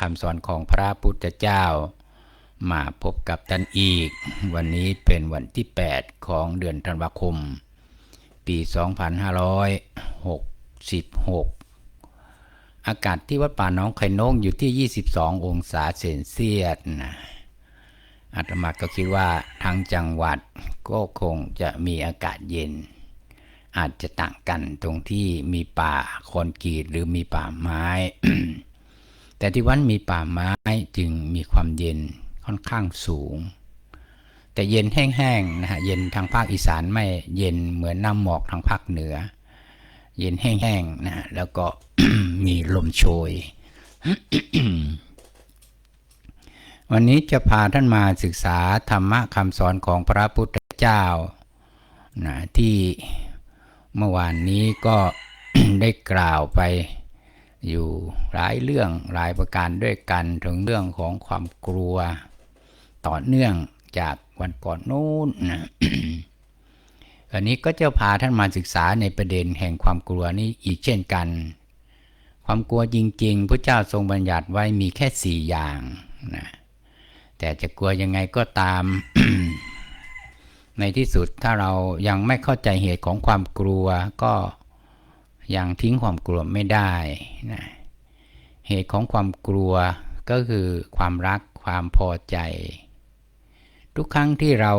คำสอนของพระพุทธเจ้า มาพบกับท่านอีก วันนี้เป็นวันที่ 8 ของเดือนธันวาคม ปี 2566 อากาศที่วัดป่าน้องไข่นงอยู่ที่ 22 องศาเซนเซียสนะอาตมาก็คิดว่าทั้งจังหวัดก็คงจะมีอากาศเย็น อาจจะต่างกันตรงที่มีป่าคอนกรีตหรือมีป่าไม้ แต่ที่วัดมีป่าไม้จึงมีความเย็นค่อนข้างสูง แต่เย็นแห้งๆนะฮะเย็นทางภาคอีสานไม่เย็นเหมือนน้ำหมอกทางภาคเหนือ เย็นแห้งๆนะฮะแล้วก็มีลมโชย วันนี้จะพาท่านมาศึกษาธรรมะคำสอนของพระพุทธเจ้านะที่เมื่อวานนี้ก็ได้กล่าวไป อยู่หลายเรื่องหลายประการด้วยกันถึงเรื่องของความกลัวต่อเนื่องจากวันก่อนนู้นอันนี้ก็จะพาท่านมาศึกษาในประเด็นแห่งความกลัวนี้อีกเช่นกัน ความกลัวจริง ๆ พระเจ้าทรงบัญญัติไว้มีแค่สี่อย่างนะแต่จะกลัวยังไงก็ตาม ในที่สุดถ้าเรายังไม่เข้าใจเหตุของความกลัวก็ ยังทิ้งความกลัวไม่ได้นะเหตุของความกลัวก็คือความรักความพอใจ ทุกครั้งที่เรา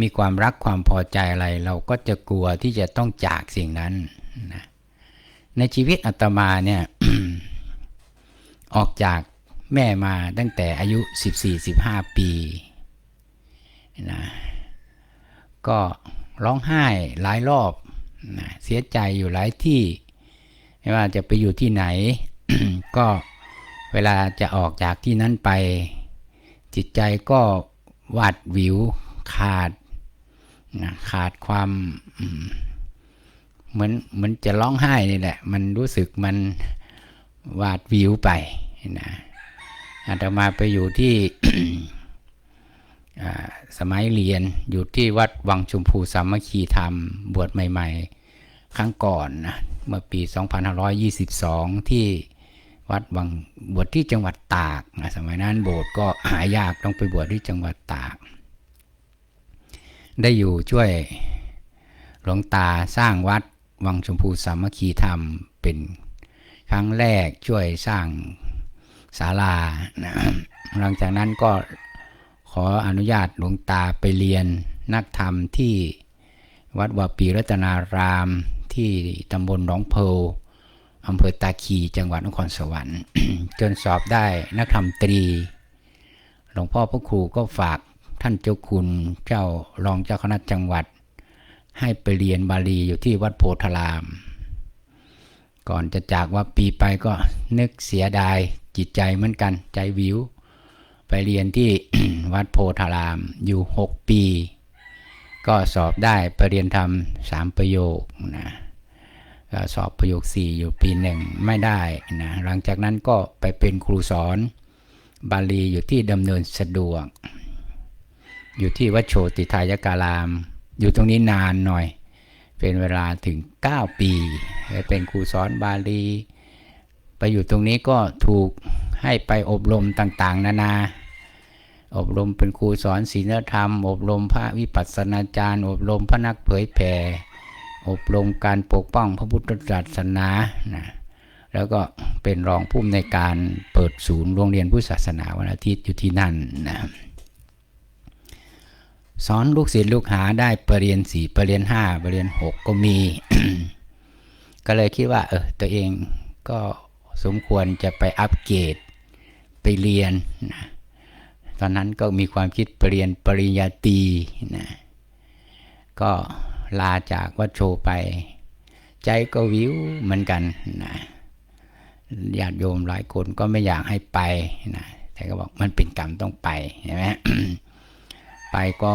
มีความรักความพอใจอะไร เราก็จะกลัวที่จะต้องจากสิ่งนั้นนะในชีวิตอาตมาเนี่ยออกจากแม่มาตั้งแต่อายุ 14-15 ปีนะก็ ร้องไห้หลายรอบนะเสียใจอยู่หลายที่ ไม่ว่าจะไปอยู่ที่ไหน ก็เวลาจะออกจากที่นั้นไป จิตใจก็หวาดวิวขาดนะขาดความเหมือนเหมือนจะร้องไห้นี่แหละ มันรู้สึกมันหวาดวิวไปนะอาตมาไปอยู่ที่ สมัยเรียนอยู่ที่วัดวังชมพูสามัคคีธรรม บวชใหม่ ๆ ครั้งก่อนนะเมื่อปี 2522 ที่วัดวังบวชที่จังหวัดตากนะสมัยนั้นโบสถ์ก็หายากต้องไปบวชที่จังหวัดตาก ได้อยู่ช่วยหลวงตาสร้างวัดวังชมพูสามัคคีธรรมเป็นครั้งแรกช่วยสร้างศาลานะหลังจากนั้นก็ ออนุญาตหลวงตาไปเรียนนักธรรมที่วัดวาปีรัตนารามที่ตำบลหนองเพลอำเภอตาคีจังหวัดนครสวรรค์ จนสอบได้นักธรรมตรี หลวงพ่อพระครูก็ฝากท่านเจ้าคุณเจ้ารองเจ้าคณะจังหวัด ให้ไปเรียนบาลีอยู่ที่วัดโพธาราม ก่อนจะจากว่าปีไปก็นึกเสียดายจิตใจเหมือนกันใจวิว ไปเรียนที่วัดโพธารามอยู่ 6 ปี ก็สอบได้ไปเรียนทำสามประโยคนะก็สอบประโยค 4 อยู่ปีหนึ่งไม่ได้นะหลังจากนั้นก็ไปเป็นครูสอนบาลีอยู่ที่ดำเนินสะดวก อยู่ที่วัดโชติทายการาม อยู่ตรงนี้นานหน่อย เป็นเวลาถึง 9 ปีไปเป็นครูสอนบาลี ไปอยู่ตรงนี้ก็ถูก ให้ไปอบรมต่างๆ นานา อบรมเป็นครูสอนศีลธรรม อบรมพระวิปัสสนาจารย์ อบรมพระนักเผยแผ่ อบรมการปกป้องพระพุทธศาสนานะแล้วก็เป็นรองผู้อำนวยการเปิดศูนย์โรงเรียนพุทธศาสนาวันอาทิตย์อยู่ที่นั่นนะสอนลูกศิษย์ลูกหาได้ปรริญญาสี่ปรริญญาห้าปรริญญาหกก็มี ก็เลยคิดว่า เออตัวเองก็สมควรจะไปอัปเกรด ไปเรียนนะตอนนั้นก็มีความคิดไปเรียนปริญญาตรีนะก็ลาจากวัดโชไป ใจก็วิวเหมือนกันนะญาติโยมหลายคนก็ไม่อยากให้ไปนะแต่ก็บอกมันเป็นกรรมต้องไปใช่ไหมไปก็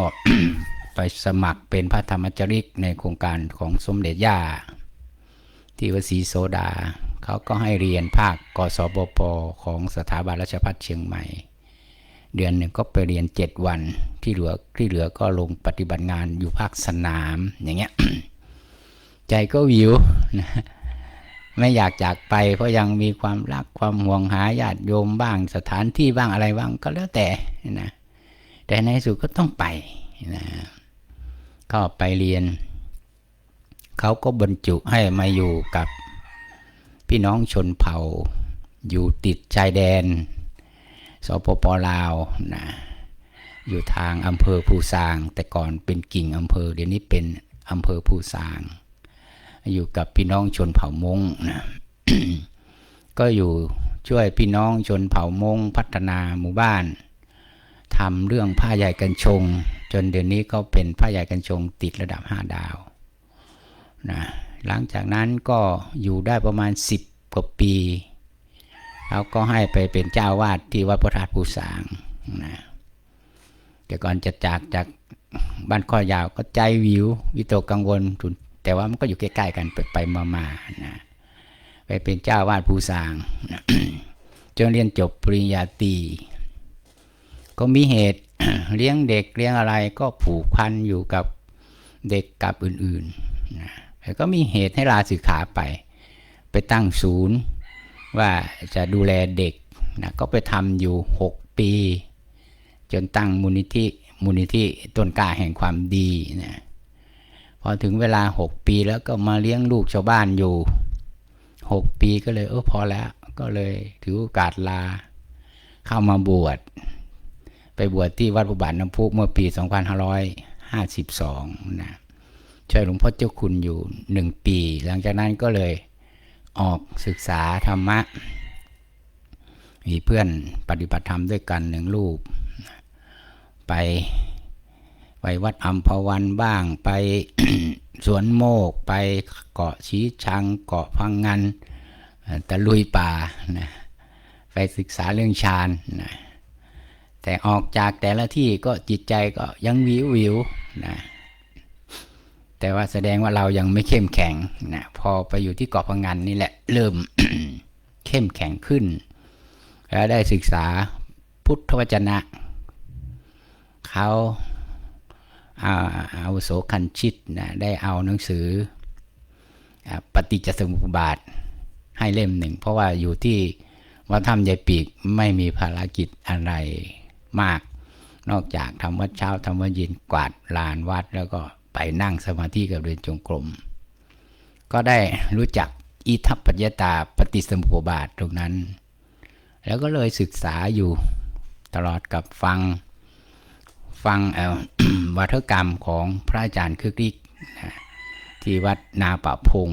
ไปสมัครเป็นพระธรรมจริกในโครงการของสมเด็จย่า ที่วัดศรีโสดา เขาก็ให้เรียนภาคกศบปของสถาบันราชภัฏเชียงใหม่ เดือนหนึ่งก็ไปเรียน7วัน ที่เหลือที่เหลือก็ลงปฏิบัติงานอยู่ภาคสนามอย่างเงี้ยใจก็วิวนะไม่อยากจากไปเพราะยังมีความรักความห่วงหาญาติโยมบ้างสถานที่บ้างอะไรบ้างก็แล้วแต่นะแต่ในสุดก็ต้องไปนะก็ไปเรียน เขาก็บรรจุให้มาอยู่กับ พี่น้องชนเผ่า อยู่ติดชายแดน สปปลาวนะอยู่ทางอำเภอภูซาง แต่ก่อนเป็นกิ่งอำเภอ เดี๋ยวนี้เป็นอำเภอภูซาง อยู่กับพี่น้องชนเผ่ามงนะก็อยู่ช่วยพี่น้องชนเผ่ามงพัฒนาหมู่บ้านทำเรื่องผ้าใหญ่กันชง จนเดี๋ยวนี้ก็เป็นผ้าใหญ่กันชงติดระดับ5ดาวนะ หลังจากนั้นก็อยู่ได้ประมาณ 10กว่าปีแล้วก็ให้ไปเป็นเจ้าวาดที่วัดพระธาตุภูสางนะแต่ก่อนจะจากจากบ้านข้อยาวก็ใจวิว วิตกกังวลทุนแต่ว่ามันก็อยู่ใกล้ๆกันไปไปมาๆนะไปเป็นเจ้าวาดภูสางนะจนเรียนจบปริญญาตรีก็มีเหตุเลี้ยงเด็กเลี้ยงอะไรก็ผูกพันอยู่กับเด็กกับอื่นๆนะ แต่ก็มีเหตุให้ลาสิกขาไป ไปตั้งศูนย์ ว่าจะดูแลเด็กนะก็ไปทำอยู่ 6 ปี จนตั้งมูลนิธิมูลนิธิต้นกล้าแห่งความดีนะพอถึงเวลา 6 ปีแล้วก็มาเลี้ยงลูกชาวบ้านอยู่ 6 ปีก็เลยเออพอแล้วก็เลยถือโอกาสลาเข้ามาบวชไปบวชที่วัดพระบาทน้ำพุเมื่อปี 2552 นะ ช่วยหลวงพ่อเจ้าคุณอยู่หนึ่งปี หลังจากนั้นก็เลยออกศึกษาธรรมะ มีเพื่อนปฏิบัติธรรมด้วยกันหนึ่งรูป ไปไปวัดอัมพวันบ้างไปสวนโมก ไปเกาะชี้ชัง เกาะพังงันตะลุยป่านะไปศึกษาเรื่องฌานนะแต่ออกจากแต่ละที่ก็จิตใจก็ยังวิววิวนะ แต่ว่าแสดงว่าเรายังไม่เข้มแข็งนะพอไปอยู่ที่เกาะพังงานนี่แหละเริ่มเข้มแข็งขึ้น แล้วได้ศึกษาพุทธวจนะเขาอาอาโสคันชิตนะได้เอาหนังสืออปฏิจจสมุปบาทให้เล่มหนึ่ง เพราะว่าอยู่ที่วัดถ้ำยายปีกไม่มีภารกิจอะไรมาก นอกจากทำวัดเช้าทำวัดเย็นกวาดลานวัดแล้วก็ ไปนั่งสมาธิกับเดินจงกรม ก็ได้รู้จักอิทัปปัจจตาปฏิสมุปบาทตรงนั้น แล้วก็เลยศึกษาอยู่ตลอดกับฟังฟังวัฒกรรมของพระอาจารย์คึกฤทธิ์ที่วัดนาป่าพง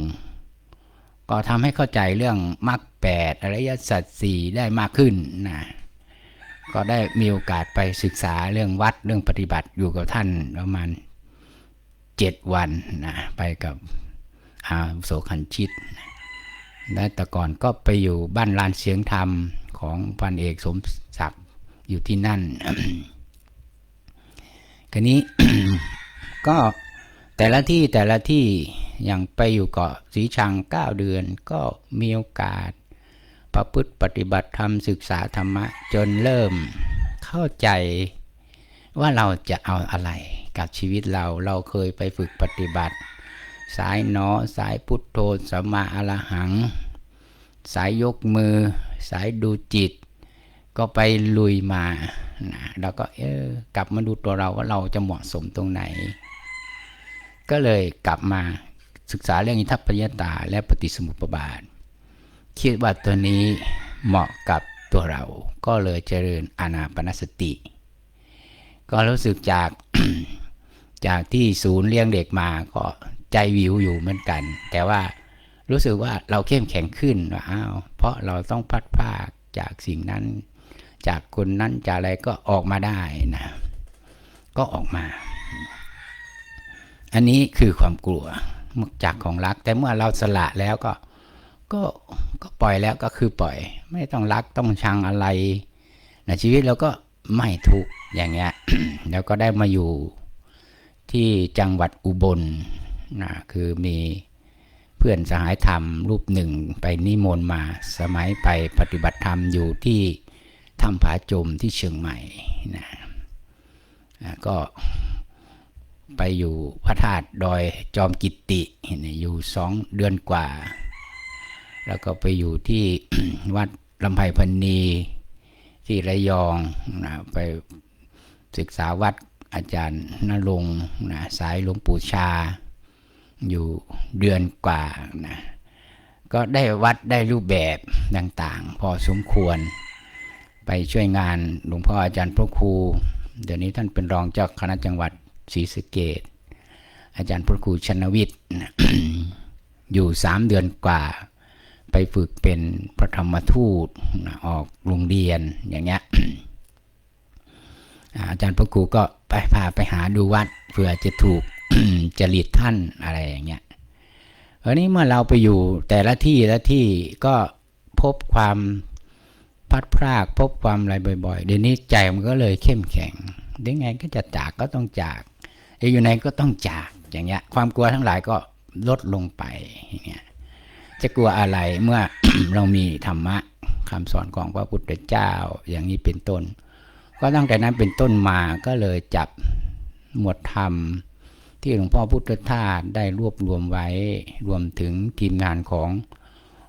ก็ทำให้เข้าใจเรื่องมรรคแปดอริยสัจสี่ได้มากขึ้นนะก็ได้มีโอกาสไปศึกษาเรื่องวัดเรื่องปฏิบัติอยู่กับท่านประมาณ เจ็ดวันนะไปกับอาโสคันชิตและแต่ก่อนก็ไปอยู่บ้านลานเสียงธรรมของพันเอกสมศักดิ์อยู่ที่นั่นคันนี้ก็แต่ละที่แต่ละที่อย่างไปอยู่เกาะสีชังเก้าเดือนก็มีโอกาส ประพฤติปฏิบัติธรรมศึกษาธรรมะ จนเริ่มเข้าใจว่าเราจะเอาอะไร กับชีวิตเราเราเคยไปฝึกปฏิบัติ สายหนอสายพุทโธสัมมาอรหัง สายยกมือ สายดูจิต ก็ไปลุยมานะแล้วก็เออกลับมาดูตัวเราว่าเราจะเหมาะสมตรงไหน ก็เลยกลับมาศึกษาเรื่องอิทัปปัญญตาและปฏิสมุปบาท คิดว่าตัวนี้เหมาะกับตัวเรา ก็เลยเจริญอานาปนสติ ก็รู้สึกจาก จากที่ศูนย์เลี้ยงเด็กมาก็ใจวิวอยู่เหมือนกัน แต่ว่ารู้สึกว่าเราเข้มแข็งขึ้นว่าอ้าวเพราะเราต้องพัดภาคจากสิ่งนั้น จากคนนั้นจากอะไรก็ออกมาได้นะก็ออกมา อันนี้คือความกลัวจากของรัก แต่เมื่อเราสละแล้วก็ก็ก็ปล่อยแล้วก็คือปล่อย ไม่ต้องรักต้องชังอะไรในชีวิตเราก็ไม่ทุกอย่างเงี้ยแล้วก็ได้มาอยู่ ที่จังหวัดอุบลนะคือมีเพื่อนสหายธรรมรูปหนึ่งไปนิมนต์มาสมัยไปปฏิบัติธรรมอยู่ที่ถ้ำผาจมที่เชียงใหม่นะนะก็ไปอยู่พระธาตุดอยจอมกิตติอยู่สองเดือนกว่า แล้วก็ไปอยู่ที่วัดลำไพพันนีที่ระยองนะไปศึกษาวัด อาจารย์นรงนะสายหลวงปู่ชา อยู่เดือนกว่านะก็ได้วัดได้รูปแบบต่างๆ พอสมควร ไปช่วยงานหลวงพ่ออาจารย์พระครู เดี๋ยวนี้ท่านเป็นรองเจ้าคณะจังหวัดศรีสะเกดอาจารย์พระครูชนวิทย์อยู่สามเดือนกว่า ไปฝึกเป็นพระธรรมทูตออกโรงเรียนอย่างเงี้ย อาจารย์พระครูก็ไปพาไปหาดูวัดเพื่อจะถูกจริตท่านอะไรอย่างเงี้ยอันนี้เมื่อเราไปอยู่แต่ละที่ละที่ก็พบความพลัดพรากพบความอะไรบ่อยๆ เดี๋ยวนี้ใจมันก็เลยเข้มแข็งเดี๋ยวไงก็จะจากก็ต้องจากอยู่ไหนก็ต้องจากอย่างเงี้ย ความกลัวทั้งหลายก็ลดลงไปอย่างเงี้ยจะกลัวอะไรเมื่อเรามีธรรมะคำสอนของพระพุทธเจ้าอย่างนี้เป็นต้น ก็ตั้งแต่นั้นเป็นต้นมาก็เลยจับหมวดธรรม ที่หลวงพ่อพุทธทาสได้รวบรวมไว้รวมถึงทีมงานของ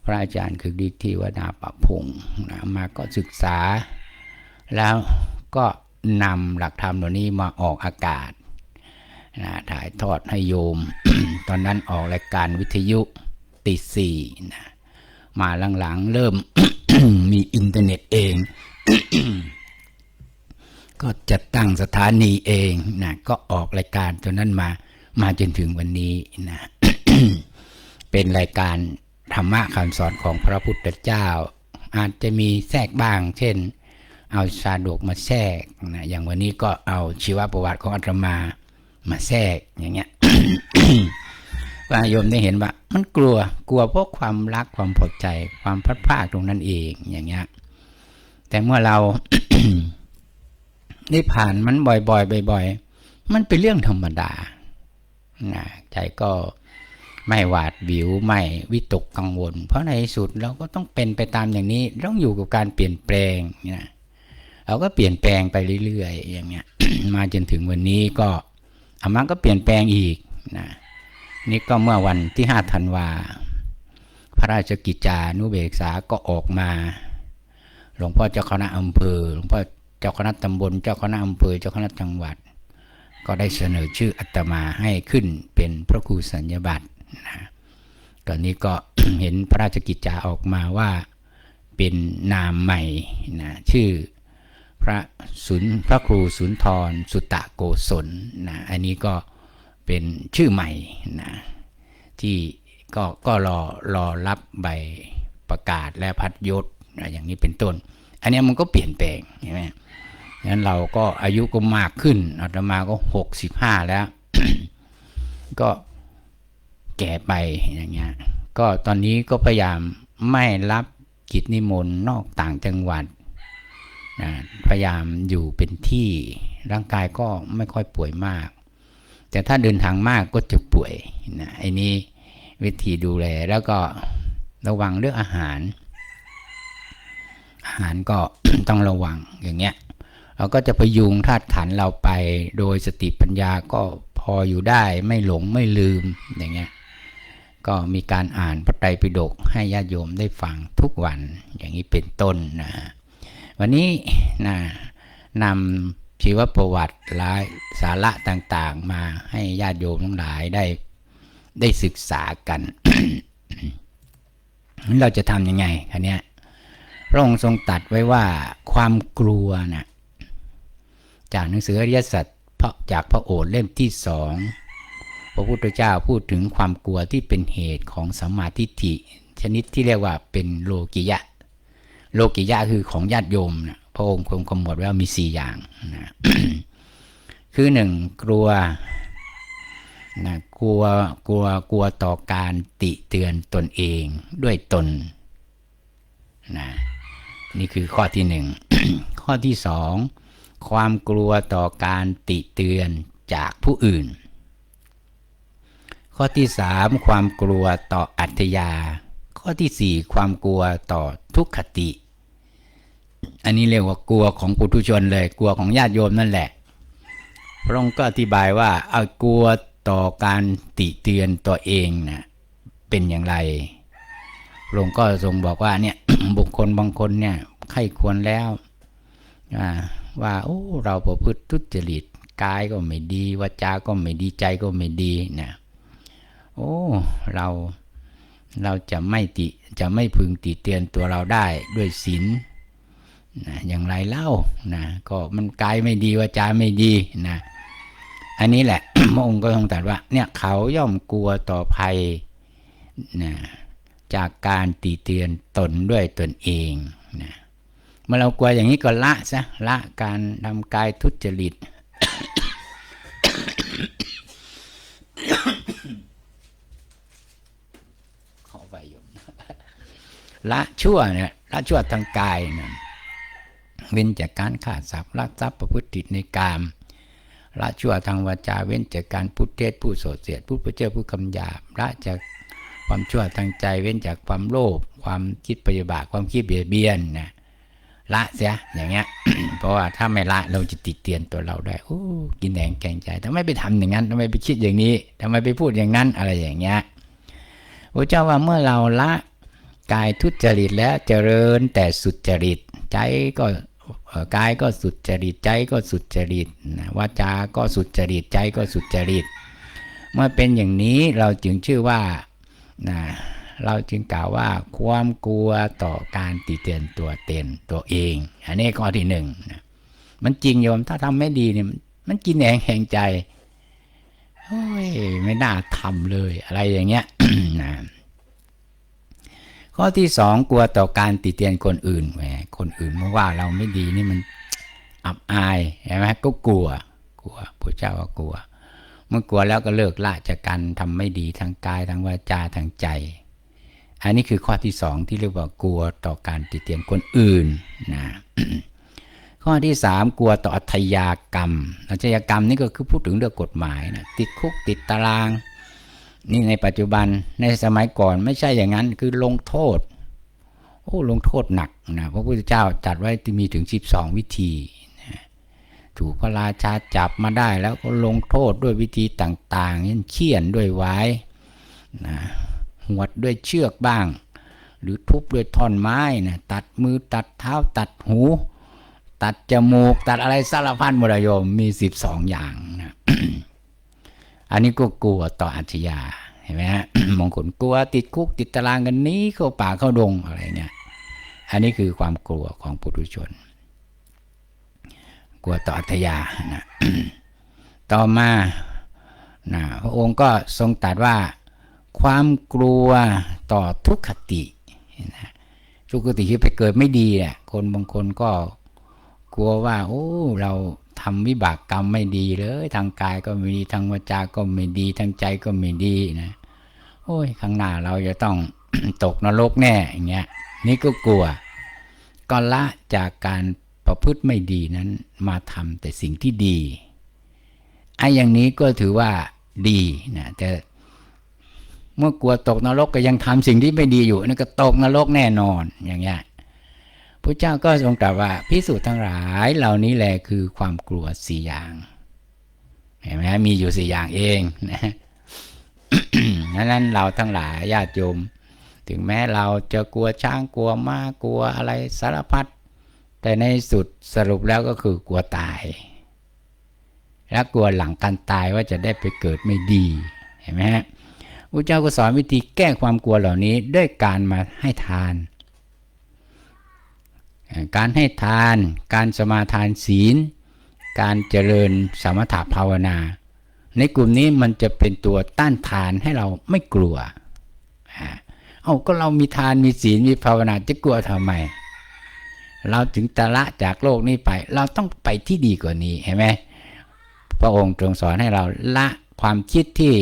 พระอาจารย์คือดิที่วนาปะพงศ์นะมาก็ศึกษา แล้วก็นำหลักธรรมเหล่านี้มาออกอากาศนะถ่ายทอดให้โยม ตอนนั้นออกรายการวิทยุตีสี่นะมาหลังๆเริ่มมีอินเทอร์เน็ตเอง ก็จัดตั้งสถานีเองนะก็ออกรายการตัวนั้นมามาจนถึงวันนี้นะเป็นรายการธรรมะคำสอนของพระพุทธเจ้า อาจจะมีแทรกบ้าง เช่น เอาชาดกมาแทรกนะอย่างวันนี้ก็เอาชีวประวัติของอาตมามาแทรกอย่างเงี้ยว่าโยมได้เห็นว่า มันกลัวกลัวเพราะความรักความพอใจ ความพัดพรากตรงนั้นเองอย่างเงี้ยแต่เมื่อเรา ได้ผ่านมันบ่อยๆบ่อยๆ มันเป็นเรื่องธรรมดานะใจก็ไม่หวาดบิวไม่วิตกกังวล เพราะในสุดเราก็ต้องเป็นไปตามอย่างนี้ ต้องอยู่กับการเปลี่ยนแปลงนะเราก็เปลี่ยนแปลงไปเรื่อยๆอย่างเงี้ย มาจนถึงวันนี้ก็อามาก็เปลี่ยนแปลงอีกนะนี่ก็เมื่อวันที่ห้าธันวา พระราชกิจจานุเบกษาก็ออกมา หลวงพ่อเจ้าคณะอำเภอหลวงพ่อ เจ้าคณะตำบล เจ้าคณะอำเภอ เจ้าคณะจังหวัด ก็ได้เสนอชื่ออาตมาให้ขึ้นเป็นพระครูสัญญบัตรนะตอนนี้ก็เห็นพระราชกิจจาออกมาว่าเป็นนามใหม่นะชื่อพระสุนพระครูสุนทรสุตตะโกศลนะอันนี้ก็เป็นชื่อใหม่นะที่ก็ก็รอรอรับใบประกาศและพัดยศนะอย่างนี้เป็นต้น อันนี้มันก็เปลี่ยนแปลงใช่ไหม งั้นเราก็อายุก็มากขึ้นอาตมาก็หกสิบห้าแล้ว ก็แก่ไปอย่างเงี้ย ก็ตอนนี้ก็พยายามไม่รับกิจนิมนต์นอกต่างจังหวัดนะพยายามอยู่เป็นที่ร่างกายก็ไม่ค่อยป่วยมาก แต่ถ้าเดินทางมากก็จะป่วยนะไอ้นี้วิธีดูแลแล้วก็ระวังเรื่องอาหาร อาหารก็ต้องระวังอย่างเงี้ย เราก็จะพยุงธาตุขันเราไปโดยสติปัญญาก็พออยู่ได้ไม่หลงไม่ลืมอย่างเงี้ยก็มีการอ่านพระไตรปิฎกให้ญาติโยมได้ฟังทุกวันอย่างนี้เป็นต้นนะวันนี้นะนำชีวประวัติลายสาระต่างๆ มาให้ญาติโยมทั้งหลายได้ได้ศึกษากันเราจะทำยังไงคันเนี้ยพระองค์ทรงตัดไว้ว่าความกลัวนะ จากหนังสืออริยสัจพระจากพระโอษฐ์เล่มที่สองพระพุทธเจ้าพูดถึงความกลัวที่เป็นเหตุของสัมมาทิฏฐิ ชนิดที่เรียกว่าเป็นโลกิยะ โลกิยะคือของญาติโยมนะพระองค์คงกำหนดไว้ว่ามีสี่อย่างนะคือหนึ่งกลัวนะกลัวกลัวกลัวต่อการติเตือนตนเองด้วยตนนะนี่คือข้อที่หนึ่งข้อที่สอง ความกลัวต่อการติเตือนจากผู้อื่น ข้อที่สามความกลัวต่ออัตยา ข้อที่สี่ความกลัวต่อทุกขติ อันนี้เรียกว่ากลัวของปุถุชนเลยกลัวของญาติโยมนั่นแหละ พระองค์ก็อธิบายว่าเอากลัวต่อการติเตือนตัวเองนะเป็นอย่างไรพระองค์ก็ทรงบอกว่าเนี่ยบุคคลบางคนเนี่ยไข้ควรแล้วอ่า ว่าโอ้เราประพฤติทุจริตกายก็ไม่ดีวาจาก็ไม่ดีใจก็ไม่ดีนะโอ้เราเราจะไม่ติจะไม่พึงติเตียนตัวเราได้ด้วยศีลนะอย่างไรเล่านะก็มันกายไม่ดีวาจาไม่ดีนะอันนี้แหละ พระองค์ก็ทรงตรัสว่าเนี่ยเขาย่อมกลัวต่อภัยนะจากการตีเตียนตนด้วยตนเองนะ เมื่อเรากลัวอย่างนี้ก็ละซะละการทำกายทุจริตขอไปยมละชั่วเนี่ยละชั่วทางกายนะเว้นจากการฆ่าสัตว์ลักทรัพย์ประพฤติผิดในกามละชั่วทางวาจาเว้นจากการพูดเท็จพูดโสเสียดพูดเพ้อเจ้อพูดคำหยาบละจากความชั่วทางใจเว้นจากความโลภความคิดปฏิบัติความคิดเบียดเบียนนะ ละเสียอย่างเงี้ย เพราะว่าถ้าไม่ละเราจะติดเตียนตัวเราได้โอ้กินแหงแกงใจทำไมไปทำอย่างนั้นทำไมไปคิดอย่างนี้ทำไมไปพูดอย่างนั้นอะไรอย่างเงี้ยพระเจ้าว่าเมื่อเราละกายทุจริตแล้วเจริญแต่สุจริต ใจก็กายก็สุจริตใจก็สุจริตวาจาก็สุจริตใจก็สุจริต เมื่อเป็นอย่างนี้เราจึงชื่อว่านะ เราจึงกล่าวว่าความกลัวต่อการติเตียนตัวเต็นตัวเอง อันนี้ข้อที่หนึ่งนะมันจริงโยมถ้าทำไม่ดีเนี่ยมันกินแหงแหงใจโอ้ยไม่น่าทำเลยอะไรอย่างเงี้ยนะข้อที่สองกลัวต่อการติเตียนคนอื่นแหมคนอื่นมาว่าเราไม่ดีนี่มันอับอายใช่ไหมก็กลัวกลัวพระเจ้าก็กลัวเมื่อกลัวแล้วก็เลิกละจากการทำไม่ดีทางกายทางวาจาทางใจ อันนี้คือข้อที่สองที่เรียกว่ากลัวต่อการติเตียนคนอื่นนะข้อที่สามกลัวต่ออัธยากรรม อัธยากรรมนี่ก็คือพูดถึงเรื่องกฎหมายนะติดคุกติดตาราง นี่ในปัจจุบันในสมัยก่อนไม่ใช่อย่างนั้นคือลงโทษ โอ้ลงโทษหนักนะพระพุทธเจ้าจัดไว้มีถึง 12 วิธีถูกพระราชาจับมาได้แล้วก็ลงโทษด้วยวิธีต่างๆเช่นเขี่ยนด้วยไว้นะ หวดด้วยเชือกบ้าง หรือทุบด้วยท่อนไม้นะตัดมือตัดเท้าตัดหู ตัดจมูก ตัดอะไรสารพัดมดอะโยมมี12อย่างนะอันนี้ก็กลัวต่ออาชญาเห็นไหมฮะมงคลกลัวติดคุกติดตารางกันนี้เข้าป่าเข้าดงอะไรเนี่ยอันนี้คือความกลัวของปุถุชน กลัวต่ออัธยานะต่อมานะพระองค์ก็ทรงตรัสว่า ความกลัวต่อทุกขตินะทุกขติที่ไปเกิดไม่ดีอะคนบางคนก็กลัวว่า โอ้ เราทำวิบากกรรมไม่ดีเลย ทางกายก็ไม่ดีทางวาจาก็ไม่ดี ทางใจก็ไม่ดีนะโอ้ยข้างหน้าเราจะต้องตกนรกแน่อย่างเงี้ยนี่ก็กลัว ก็ละจากการประพฤติไม่ดีนั้นมาทำแต่สิ่งที่ดีไอ้อย่างนี้ก็ถือว่าดีนะแต่ เมื่อกลัวตกนรกก็ยังทำสิ่งที่ไม่ดีอยู่นั่นก็ตกนรกแน่นอนอย่างเงี้ยพระเจ้าก็ทรงตรัสว่าพิสูจน์ทั้งหลายเหล่านี้แหละคือความกลัวสี่อย่างเห็นไหมมีอยู่สี่อย่างเองนะนั้นเราทั้งหลายญาติโยมถึงแม้เราจะกลัวช้างกลัวม้ากลัวอะไรสารพัดแต่ในสุดสรุปแล้วก็คือกลัวตาย และกลัวหลังการตายว่าจะได้ไปเกิดไม่ดีเห็นไหมฮะ พระเจ้าก็สอนวิธีแก้ความกลัวเหล่านี้ด้วยการมาให้ทาน การให้ทาน การสมาทานศีล การเจริญสมถภาวนา ในกลุ่มนี้มันจะเป็นตัวต้านทานให้เราไม่กลัว เอาก็เรามีทานมีศีลมีภาวนาจะกลัวทำไม เราถึงตะละจากโลกนี้ไป เราต้องไปที่ดีกว่านี้เห็นไหมพระองค์ทรงสอนให้เราละ ความคิดที่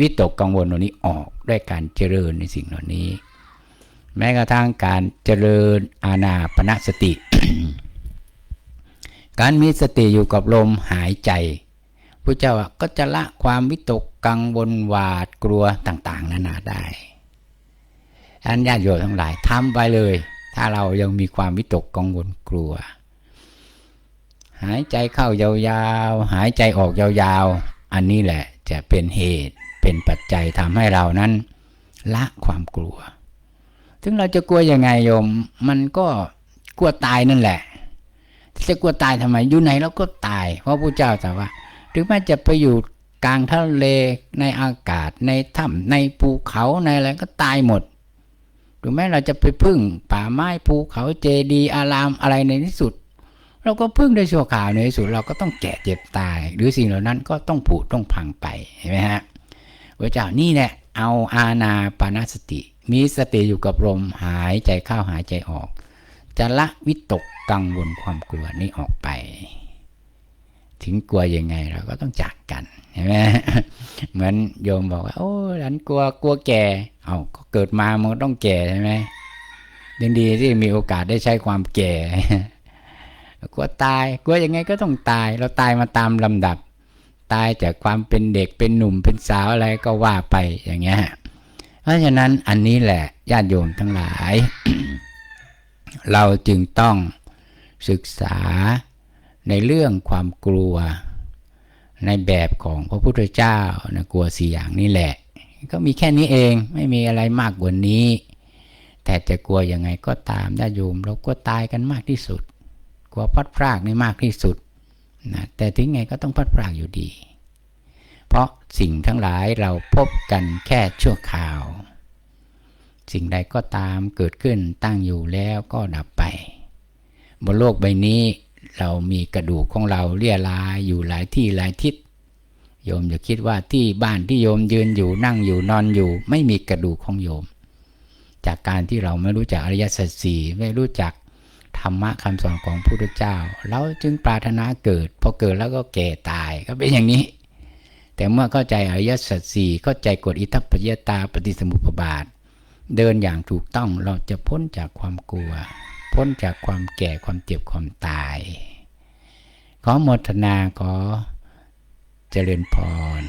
วิตกกังวลเหล่านี้ออกด้วยการเจริญในสิ่งเหล่านี้ แม้กระทั่งการเจริญอาณาปณะสติ การมีสติอยู่กับลมหายใจพระเจ้าก็จะละความวิตกกังวลหวาดกลัวต่างๆ นานาได้อันญาติโยมทั้งหลายทำไปเลย ถ้าเรายังมีความวิตกกังวลกลัว หายใจเข้ายาวๆ หายใจออกยาวๆ อันนี้แหละ จะเป็นเหตุเป็นปัจจัยทำให้เรานั้น ละความกลัว ถึงเราจะกลัวยังไงโยม มันก็กลัวตายนั่นแหละ จะกลัวตายทำไมอยู่ไหนเราก็ตาย เพราะพระเจ้าตรัสว่า ถึงแม้จะไปอยู่กลางทะเลในอากาศในถ้ำในภูเขาในอะไรก็ตายหมดถึงแม้เราจะไปพึ่ง ป่าไม้ภูเขาเจดีย์อารามอะไรในที่สุด เราก็พึ่งได้ชั่วคราวในที่สุดเราก็ต้องแก่เจ็บตาย หรือสิ่งเหล่านั้นก็ต้องผุต้องพังไปเห็นไหมฮะพระเจ้านี่แหละเอาอาณาปานสติ มีสติอยู่กับลมหายใจเข้าหายใจออก จะละวิตกกังวลความกลัวนี้ออกไป ถึงกลัวยังไงเราก็ต้องจากกันเห็นไหมเหมือนโยมบอกว่าโอ้ฉันกลัวกลัวแก่เอาก็เกิดมามันก็ต้องแก่ใช่ไหมยังดีที่มีโอกาสได้ใช้ความแก่ กลัวตายกลัวยังไงก็ต้องตาย เราตายมาตามลำดับ ตายจากความเป็นเด็กเป็นหนุ่มเป็นสาวอะไรก็ว่าไปอย่างเงี้ยเพราะฉะนั้นอันนี้แหละญาติโยมทั้งหลาย เราจึงต้องศึกษาในเรื่องความกลัว ในแบบของพระพุทธเจ้านะกลัวสี่อย่างนี้แหละ ก็มีแค่นี้เองไม่มีอะไรมากกว่านี้ แต่จะกลัวยังไงก็ตามญาติโยมเราก็ตายกันมากที่สุด กลัวพัดพรากนี่มากที่สุดนะแต่ถึงไงก็ต้องพัดพรากอยู่ดี เพราะสิ่งทั้งหลายเราพบกันแค่ชั่วคราว สิ่งใดก็ตามเกิดขึ้นตั้งอยู่แล้วก็ดับไป บนโลกใบนี้เรามีกระดูกของเราเลี่ยลายอยู่หลายที่หลายทิศโยมอย่าคิดว่าที่บ้านที่โยมยืนอยู่นั่งอยู่นอนอยู่ ไม่มีกระดูกของโยม จากการที่เราไม่รู้จักอริยสัจสี่ไม่รู้จัก ธรรมะคำสอนของพระพุทธเจ้า เราจึงปรารถนาเกิด พอเกิดแล้วก็แก่ตายก็เป็นอย่างนี้ แต่เมื่อเข้าใจอริยสัจสี่เข้าใจกฎอิทัปปัจยตาปฏิสมุปบาท เดินอย่างถูกต้องเราจะพ้นจากความกลัว พ้นจากความแก่ความเจ็บความตาย ขอโมทนาขอเจริญพร